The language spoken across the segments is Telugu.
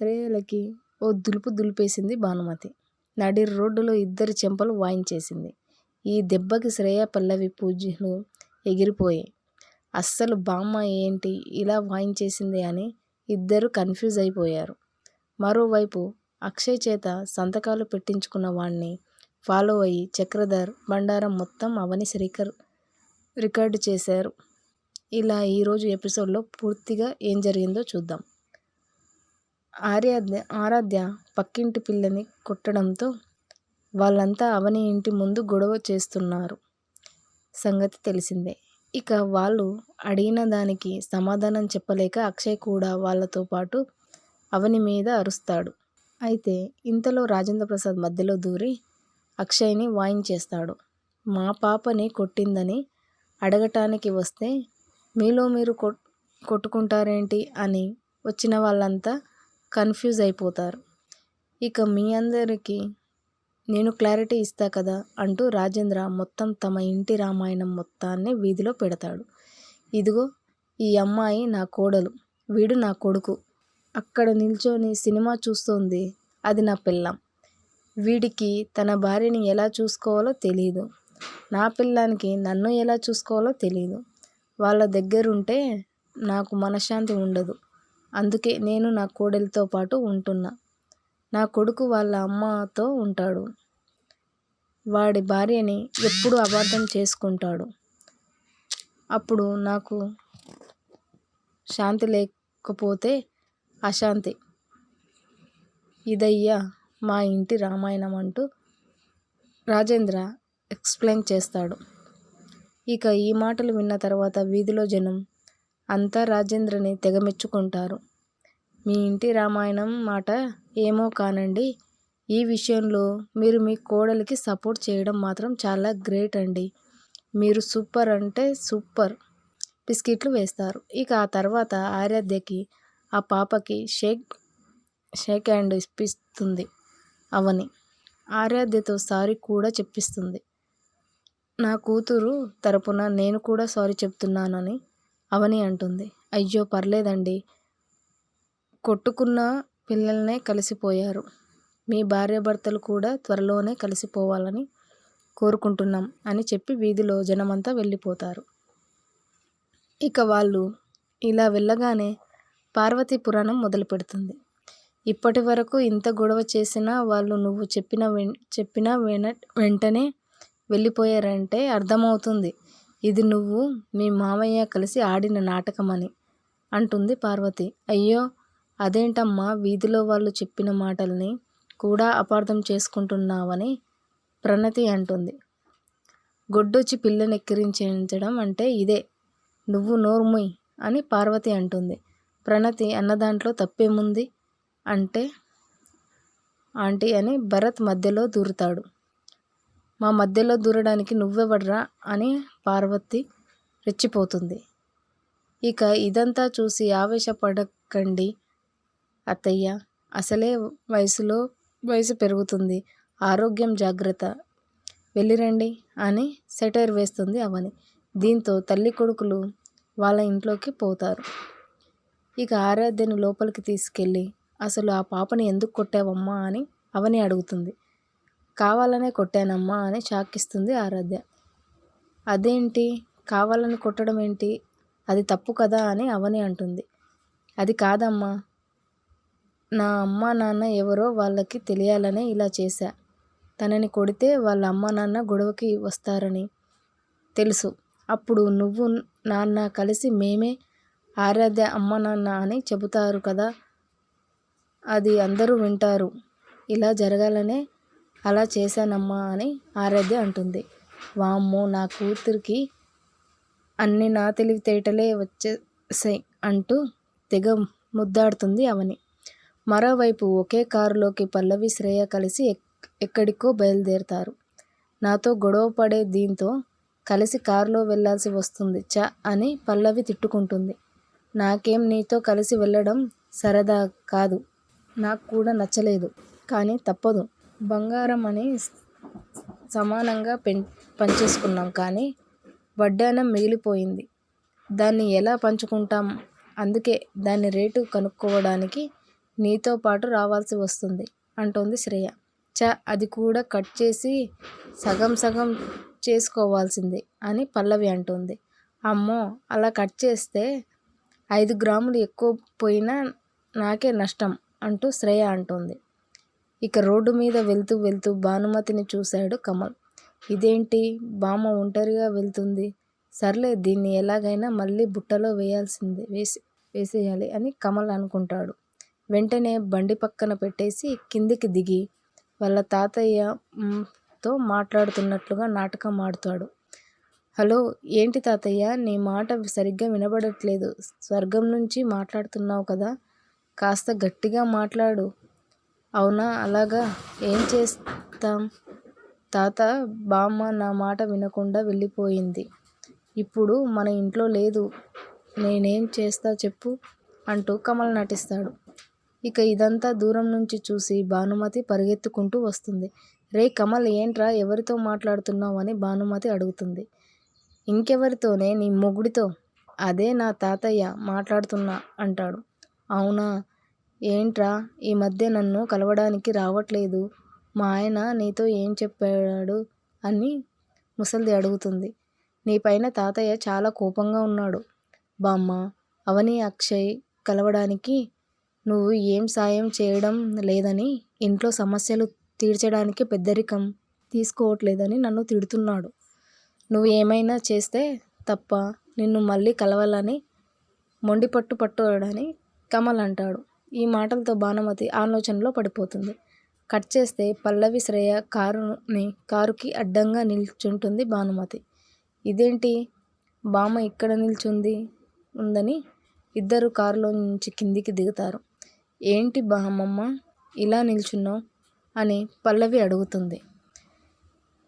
శ్రేయలకి ఓ దులుపు దులిపేసింది భానుమతి. నడి రోడ్డులో ఇద్దరి చెంపలు వాయించేసింది. ఈ దెబ్బకి శ్రేయ పల్లవి పూజలు ఎగిరిపోయాయి. అస్సలు బామ్మ ఏంటి ఇలా వాయించేసింది అని ఇద్దరూ కన్ఫ్యూజ్ అయిపోయారు. మరోవైపు అక్షయ్ చేత సంతకాలు పెట్టించుకున్న వాణ్ణి ఫాలో అయ్యి చక్రధర్ బండారం మొత్తం అవని శ్రీకర్ రికార్డు చేశారు. ఇలా ఈరోజు ఎపిసోడ్లో పూర్తిగా ఏం జరిగిందో చూద్దాం. ఆరాధ్య ఆరాధ్య పక్కింటి పిల్లని కొట్టడంతో వాళ్ళంతా అవని ఇంటి ముందు గొడవ చేస్తున్నారు సంగతి తెలిసిందే. ఇక వాళ్ళు అడిగిన దానికి సమాధానం చెప్పలేక అక్షయ్ కూడా వాళ్ళతో పాటు అవని మీద అరుస్తాడు. అయితే ఇంతలో రాజేంద్రప్రసాద్ మధ్యలో దూరి అక్షయ్ని వాయించేస్తాడు. మా పాపని కొట్టిందని అడగటానికి వస్తే మీలో మీరు కొట్ కొట్టుకుంటారేంటి అని వచ్చిన వాళ్ళంతా కన్ఫ్యూజ్ అయిపోతారు. ఇక మీ అందరికీ నేను క్లారిటీ ఇస్తా కదా అంటూ రాజేంద్ర మొత్తం తమ ఇంటి రామాయణం మొత్తాన్ని వీధిలో పెడతాడు. ఇదిగో ఈ అమ్మాయి నా కోడలు. వీడు నా కొడుకు. అక్కడ నిల్చొని సినిమా చూస్తోంది అది నా పిల్లం వీడికి తన భార్యని ఎలా చూసుకోవాలో తెలియదు నా పిల్లానికి నన్ను ఎలా చూసుకోవాలో తెలియదు వాళ్ళ దగ్గరుంటే నాకు మనశ్శాంతి ఉండదు. అందుకే నేను నా కోడలితో పాటు ఉంటున్నా. నా కొడుకు వాళ్ళ అమ్మతో ఉంటాడు. వాడి భార్యని ఎప్పుడూ అపార్థం చేసుకుంటాడు. అప్పుడు నాకు శాంతి లేకపోతే అశాంతి. ఇదయ్యా మా ఇంటి రామాయణం అంటూ రాజేంద్ర ఎక్స్ప్లెయిన్ చేస్తాడు. ఇక ఈ మాటలు విన్న తర్వాత వీధిలో జనం అంతా రాజేంద్రని తెగ మెచ్చుకుంటారు. మీ ఇంటి రామాయణం మాట ఏమో కానండి ఈ విషయంలో మీరు మీ కోడలికి సపోర్ట్ చేయడం మాత్రం చాలా గ్రేట్ అండి. మీరు సూపర్ అంటే సూపర్ బిస్కెట్లు వేస్తారు. ఇక ఆ తర్వాత ఆరాధ్యకి ఆ పాపకి షేక్ షేక్ హ్యాండ్ ఇప్పిస్తుంది అవని. ఆరాధ్యతో సారీ కూడా చెప్పిస్తుంది. నా కూతురు తరపున నేను కూడా సారీ చెప్తున్నానని అవని అంటుంది. అయ్యో పర్లేదండి. కొట్టుకున్న పిల్లల్నే కలిసిపోయారు. మీ భార్యాభర్తలు కూడా త్వరలోనే కలిసిపోవాలని కోరుకుంటున్నాం అని చెప్పి వీధిలో జనమంతా వెళ్ళిపోతారు. ఇక వాళ్ళు ఇలా వెళ్ళగానే పార్వతి పురాణం మొదలుపెడుతుంది. ఇప్పటివరకు ఇంత గొడవ చేసినా వాళ్ళు నువ్వు చెప్పిన వెం చెప్పినా వెన వెంటనే వెళ్ళిపోయారంటే అర్థమవుతుంది ఇది నువ్వు మీ మామయ్య కలిసి ఆడిన నాటకమని అంటుంది పార్వతి. అయ్యో అదేంటమ్మా వీధిలో వాళ్ళు చెప్పిన మాటల్ని కూడా అపార్థం చేసుకుంటున్నావని ప్రణతి అంటుంది. గొడ్డొచ్చి పిల్లనెక్కిరించడం అంటే ఇదే. నువ్వు నోర్ముయ్ అని పార్వతి అంటుంది. ప్రణతి అన్నదాంట్లో తప్పేముంది అంటే ఆంటీ అని భరత్ మధ్యలో దూరుతాడు. మా మధ్యలో దూరడానికి నువ్వెవడ్రా అని పార్వతి రెచ్చిపోతుంది. ఇక ఇదంతా చూసి ఆవేశపడకండి అత్తయ్య అసలే వయసులో వయసు పెరుగుతుంది. ఆరోగ్యం జాగ్రత్త. వెళ్ళిరండి అని సెటైర్ వేస్తుంది అవని. దీంతో తల్లి కొడుకులు వాళ్ళ ఇంట్లోకి పోతారు. ఇక ఆరాధ్యని లోపలికి తీసుకెళ్ళి అసలు ఆ పాపని ఎందుకు కొట్టావమ్మా అని అవని అడుగుతుంది. కావాలనే కొట్టానమ్మా అని షాకిస్తుంది ఆరాధ్య. అదేంటి కావాలని కొట్టడం ఏంటి? అది తప్పు కదా అని అవని అంటుంది. అది కాదమ్మా. నా అమ్మా నాన్న ఎవరో వాళ్ళకి తెలియాలనే ఇలా చేశా. తనని కొడితే వాళ్ళ అమ్మ నాన్న గొడవకి వస్తారని తెలుసు. అప్పుడు నువ్వు నాన్న కలిసి మేమే ఆరాధ్య అమ్మ నాన్న అని చెబుతారు కదా అది అందరూ వింటారు. ఇలా జరగాలనే అలా చేశానమ్మా అని ఆరాధ్య అంటుంది. వామ్మో నా కూతురికి అన్ని నా తెలివితేటలే వచ్చేసాయి అంటూ తెగ ముద్దాడుతుంది అవని. మరోవైపు ఒకే కారులోకి పల్లవి శ్రేయ కలిసి ఎక్కడికో బయలుదేరతారు. నాతో గొడవపడే దీంతో కలిసి కారులో వెళ్ళాల్సి వస్తుంది చ అని పల్లవి తిట్టుకుంటుంది. నాకేం నీతో కలిసి వెళ్ళడం సరదా కాదు. నాకు కూడా నచ్చలేదు. కానీ తప్పదు. బంగారం అని సమానంగా పెం పంచేసుకున్నాం కానీ వడ్డానం మిగిలిపోయింది. దాన్ని ఎలా పంచుకుంటాం? అందుకే దాని రేటు కనుక్కోవడానికి నీతో పాటు రావాల్సి వస్తుంది అంటోంది శ్రేయ. చ అది కూడా కట్ చేసి సగం సగం చేసుకోవాల్సింది అని పల్లవి అంటుంది. అమ్మో అలా కట్ చేస్తే ఐదు గ్రాములు ఎక్కువ పోయినా నాకే నష్టం అంటూ శ్రేయ అంటోంది. ఇక రోడ్డు మీద వెళ్తూ వెళ్తూ భానుమతిని చూశాడు కమల్. ఇదేంటి? బామ్మ ఒంటరిగా వెళ్తుంది. సర్లే దీన్ని ఎలాగైనా మళ్ళీ బుట్టలో వేయాల్సిందే వేసి వేసేయాలి అని కమల్ అనుకుంటాడు. వెంటనే బండి పక్కన పెట్టేసి కిందికి దిగి వాళ్ళ తాతయ్యతో మాట్లాడుతున్నట్లుగా నాటకం ఆడుతాడు. హలో ఏంటి తాతయ్య? నీ మాట సరిగ్గా వినబడట్లేదు. స్వర్గం నుంచి మాట్లాడుతున్నావు కదా? కాస్త గట్టిగా మాట్లాడు. అవునా? అలాగా? ఏం చేస్తాం? తాత బామ్మ నా మాట వినకుండా వెళ్ళిపోయింది. ఇప్పుడు మన ఇంట్లో లేదు. నేనేం చేస్తా చెప్పు అంటూ కమల్ నటిస్తాడు. ఇక ఇదంతా దూరం నుంచి చూసి భానుమతి పరిగెత్తుకుంటూ వస్తుంది. రే కమల్ ఏంట్రా ఎవరితో మాట్లాడుతున్నావు అని భానుమతి అడుగుతుంది. ఇంకెవరితోనే నీ మొగుడితో? అదే నా తాతయ్య మాట్లాడుతున్నా అంటాడు. అవునా? ఏంట్రా? ఈ మధ్య నన్ను కలవడానికి రావట్లేదు. మా ఆయన నీతో ఏం చెప్పాడు అని ముసల్ది అడుగుతుంది. నీపైన తాతయ్య చాలా కోపంగా ఉన్నాడు. బామ్మ అవని అక్షయ్ కలవడానికి నువ్వు ఏం సాయం చేయడం లేదని ఇంట్లో సమస్యలు తీర్చడానికి పెద్దరికం తీసుకోవట్లేదని నన్ను తిడుతున్నాడు. నువ్వు ఏమైనా చేస్తే తప్ప నిన్ను మళ్ళీ కలవాలని మొండి పట్టు పట్టుడని కమల్ అంటాడు. ఈ మాటలతో భానుమతి ఆలోచనలో పడిపోతుంది. కట్ చేస్తే పల్లవి శ్రేయ కారుని కారుకి అడ్డంగా నిల్చుంటుంది భానుమతి. ఇదేంటి? బామ్మ ఇక్కడ నిల్చుంది ఉందని ఇద్దరు కారులో నుంచి కిందికి దిగుతారు. ఏంటి బామ్మమ్మ ఇలా నిల్చున్నావు? అని పల్లవి అడుగుతుంది.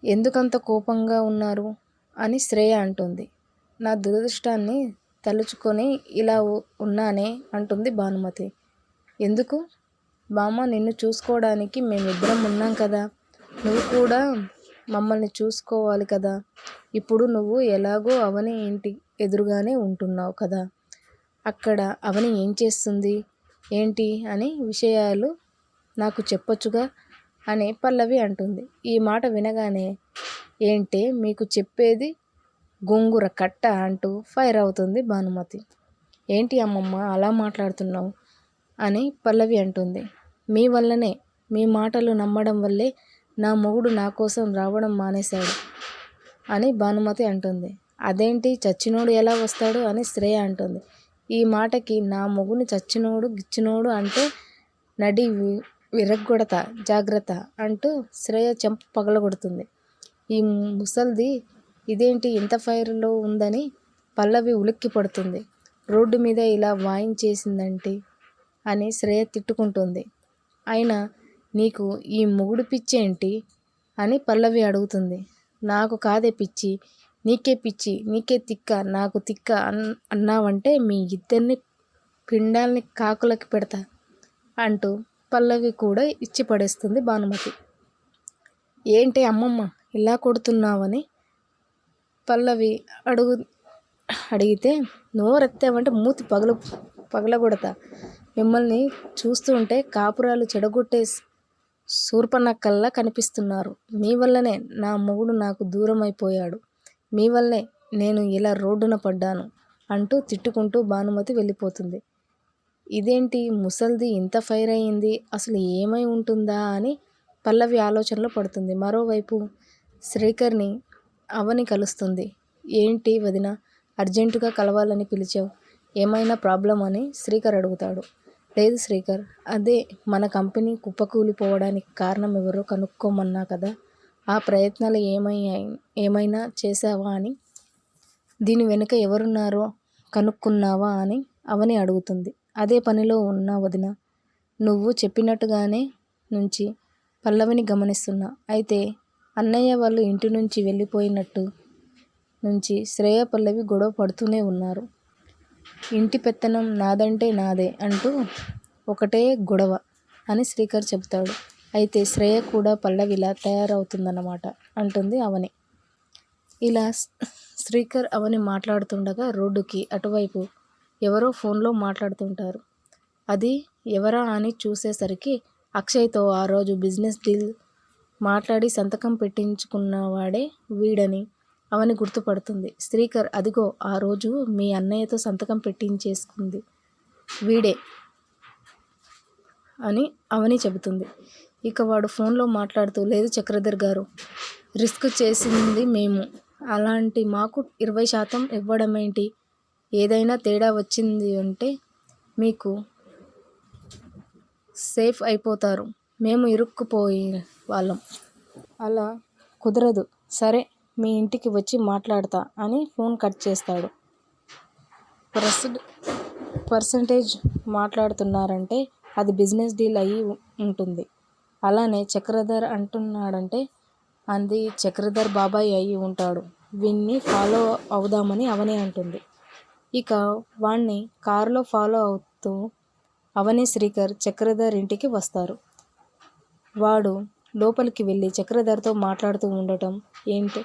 ఎందుకంత కోపంగా ఉన్నారు? అని శ్రేయ అంటుంది. నా దురదృష్టాన్ని తలుచుకొని ఇలా ఉన్నానే అంటుంది భానుమతి. ఎందుకు? బామ్మ నిన్ను చూసుకోవడానికి మేమిద్దరం ఉన్నాం కదా. నువ్వు కూడా మమ్మల్ని చూసుకోవాలి కదా. ఇప్పుడు నువ్వు ఎలాగో అవని ఇంటి ఎదురుగానే ఉంటున్నావు కదా. అక్కడ అవని ఏం చేస్తుంది? ఏంటి? అని విషయాలు నాకు చెప్పొచ్చుగా అని పల్లవి అంటుంది. ఈ మాట వినగానే ఏంటే మీకు చెప్పేది గొంగుర కట్ట అంటూ ఫైర్ అవుతుంది భానుమతి. ఏంటి అమ్మమ్మ అలా మాట్లాడుతున్నావు? అని పల్లవి అంటుంది. మీ వల్లనే మీ మాటలు నమ్మడం వల్లే నా మొగుడు నా కోసం రావడం మానేశాడు అని భానుమతి అంటుంది. అదేంటి? చచ్చినోడు ఎలా వస్తాడు? అని శ్రేయ అంటుంది. ఈ మాటకి నా మొగుని చచ్చినోడు గిచ్చినోడు అంటే నడి వి- జాగ్రత్త అంటూ శ్రేయ చెంప పగలగొడుతుంది. ఈ ముసల్ది ఇదేంటి ఇంత ఫైర్లో ఉందని పల్లవి ఉలిక్కి పడుతుంది రోడ్డు మీద ఇలా వాయించేసిందంటే అని శ్రేయ తిట్టుకుంటుంది. అయినా నీకు ఈ మొగుడు పిచ్చి ఏంటి? అని పల్లవి అడుగుతుంది. నాకు కాదే పిచ్చి. నీకే పిచ్చి నీకే తిక్క నాకు తిక్క అన్ అన్నావంటే మీ ఇద్దరిని పిండాల్ని కాకులకి పెడతా అంటూ పల్లవి కూడా ఇచ్చి పడేస్తుంది భానుమతి. ఏంటి అమ్మమ్మ ఇలా కొడుతున్నావని పల్లవి అడుగు అడిగితే నోరెత్తావంటే మూతి పగల పగలగొడతా. మిమ్మల్ని చూస్తుంటే కాపురాలు చెడగొట్టే శూర్పనక్కల్లా కనిపిస్తున్నారు. మీ వల్లనే నా మొగుడు నాకు దూరం అయిపోయాడు మీ వల్లే నేను ఇలా రోడ్డున పడ్డాను అంటూ తిట్టుకుంటూ భానుమతి వెళ్ళిపోతుంది. ఇదేంటి ముసల్ది ఇంత ఫైర్ అయ్యింది? అసలు ఏమై ఉంటుందా అని పల్లవి ఆలోచనలో పడుతుంది. మరోవైపు శ్రీకర్ని అవని కలుస్తుంది. ఏంటి వదిన అర్జెంటుగా కలవాలని పిలిచావు? ఏమైనా ప్రాబ్లం అని శ్రీకర్ అడుగుతాడు. లేదు శ్రీకర్. అదే మన కంపెనీ కుప్పకూలిపోవడానికి కారణం ఎవరో కనుక్కోమన్నా కదా. ఆ ప్రయత్నాలు ఏమయ్యాయి ఏమైనా చేసావా అని? దీని వెనుక ఎవరున్నారో కనుక్కున్నావా అని అవని అడుగుతుంది. అదే పనిలో ఉన్న వదిన నువ్వు చెప్పినట్టుగానే నుంచి పల్లవిని గమనిస్తున్నా. అయితే అన్నయ్య వాళ్ళు ఇంటి నుంచి వెళ్ళిపోయినట్టు నుంచి శ్రేయ పల్లవి గొడవ పడుతూనే ఉన్నారు. ఇంటి పెత్తనం నాదంటే నాదే అంటూ ఒకటే గొడవ అని శ్రీకర్ చెబుతాడు. అయితే శ్రేయ కూడా పల్లవిలా తయారవుతుందన్నమాట అంటుంది అవని. ఇలా స్- శ్రీకర్ అవని మాట్లాడుతుండగా రోడ్డుకి అటువైపు ఎవరో ఫోన్లో మాట్లాడుతుంటారు. అది ఎవరా అని చూసేసరికి అక్షయ్తో ఆ రోజు బిజినెస్ డీల్ మాట్లాడి సంతకం పెట్టించుకున్నవాడే వీడని అవని గుర్తుపడుతుంది. శ్రీకర్ అదిగో ఆ రోజు మీ అన్నయ్యతో సంతకం పెట్టించేసుకుంది. వీడే అని అవని చెబుతుంది. ఇక వాడు ఫోన్లో మాట్లాడుతూ లేదు చక్రధర్ గారు రిస్క్ చేసింది మేము. అలాంటి మాకు ఇరవై శాతం ఇవ్వడమేంటి? ఏదైనా తేడా వచ్చింది అంటే మీకు సేఫ్ అయిపోతారు. మేము ఇరుక్కుపోయే వాళ్ళం. అలా కుదరదు. సరే మీ ఇంటికి వచ్చి మాట్లాడతా అని ఫోన్ కట్ చేస్తాడు. పర్సెంట్ పర్సంటేజ్ మాట్లాడుతున్నారంటే అది బిజినెస్ డీల్ అయ్యి ఉంటుంది. అలానే చక్రధర్ అంటున్నాడంటే అది చక్రధర్ బాబాయ్ అయి ఉంటాడు. వీన్ని ఫాలో అవుదామని అవనే అంటుంది. ఇక వాణ్ణి కారులో ఫాలో అవుతూ అవని శ్రీకర్ చక్రధర్ ఇంటికి వస్తారు. వాడు లోపలికి వెళ్ళి చక్రధర్తో మాట్లాడుతూ ఉండటం ఏంటి?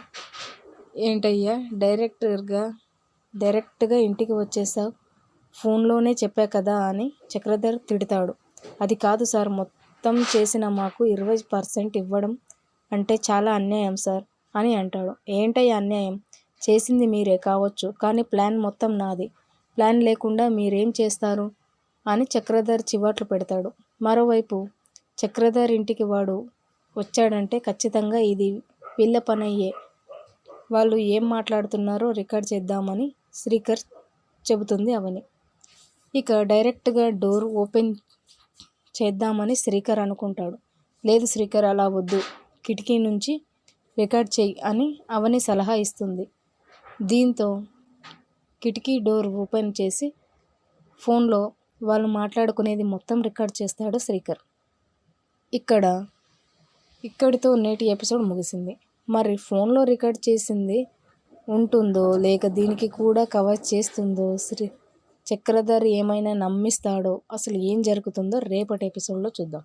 ఏంటయ్యా డైరెక్టర్గా డైరెక్ట్గా ఇంటికి వచ్చేసావు ఫోన్లోనే చెప్పా కదా అని చక్రధర్ తిడతాడు. అది కాదు సార్ మొత్తం చేసిన మాకు ఇరవై పర్సెంట్ ఇవ్వడం అంటే చాలా అన్యాయం సార్ అని అంటాడు. ఏంటయ్య అన్యాయం? చేసింది మీరే కావచ్చు కానీ ప్లాన్ మొత్తం నాది. ప్లాన్ లేకుండా మీరేం చేస్తారు? అని చక్రధర్ చివాట్లు పెడతాడు. మరోవైపు చక్రధర్ ఇంటికి వాడు వచ్చాడంటే ఖచ్చితంగా ఇది వీళ్ళ పనయ్యే. వాళ్ళు ఏం మాట్లాడుతున్నారో రికార్డ్ చేద్దామని శ్రీకర్ చెబుతుంది అవని. ఇక డైరెక్ట్గా డోర్ ఓపెన్ చేద్దామని శ్రీకర్ అనుకుంటాడు. లేదు శ్రీకర్ అలా వద్దు. కిటికీ నుంచి రికార్డ్ చెయ్యి అని అవని సలహా ఇస్తుంది. దీంతో కిటికీ డోర్ ఓపెన్ చేసి ఫోన్లో వాళ్ళు మాట్లాడుకునేది మొత్తం రికార్డ్ చేస్తాడు శ్రీకర్. ఇక్కడ ఇక్కడితో నేటి ఎపిసోడ్ ముగిసింది. మరి ఫోన్లో రికార్డ్ చేసింది ఉంటుందో లేక దీనికి కూడా కవర్ చేస్తుందో శ్రీ చక్రధర్ ఏమైనా నమ్మిస్తాడో అసలు ఏం జరుగుతుందో రేపటి ఎపిసోడ్లో చూద్దాం.